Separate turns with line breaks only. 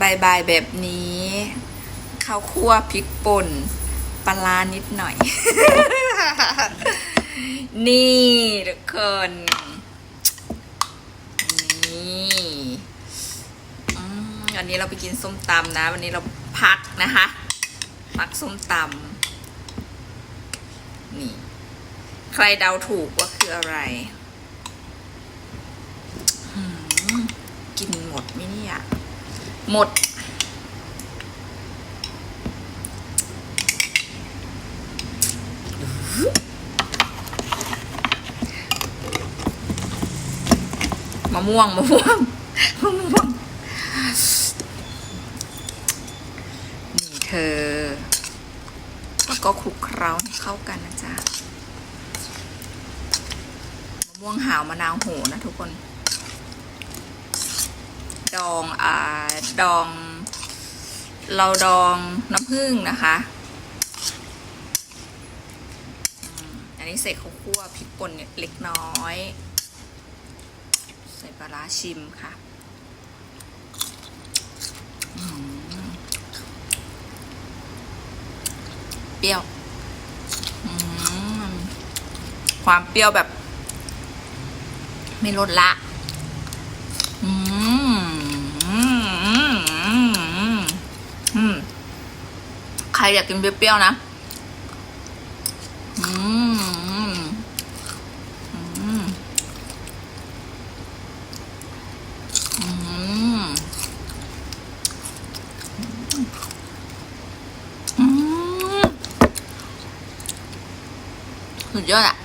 บายบายแบบนี้ข้าวคั่วพริกป่นปลานิดหน่อย นี่ทุกคนนี่อันนี้เราไปกินส้มตำนะ วันนี้เราพักนะคะพักส้มตำนี่ ใครเดาถูกว่าคืออะไรกินหมดไหมเนี่ย หมด มะม่วง มะม่วง มะม่วง นี่เธอ แล้วก็คลุกเคล้าให้เข้ากันนะจ๊ะ มะม่วงหาวมะนาวโหนะทุกคน ดองอ่า ดอง เราดองน้ำผึ้งนะคะอันนี้ใส่ข้าวคั่วพริกป่นเนี่ยเล็กน้อย ใส่ปลาร้าชิมค่ะเปรี้ยวความเปรี้ยวแบบ ไม่ลดละ อืมอืมอืมอืมอืม ใครอยากกินเปรี้ยวๆนะอืมอืมอืมอืมอืมสุดยอดอะ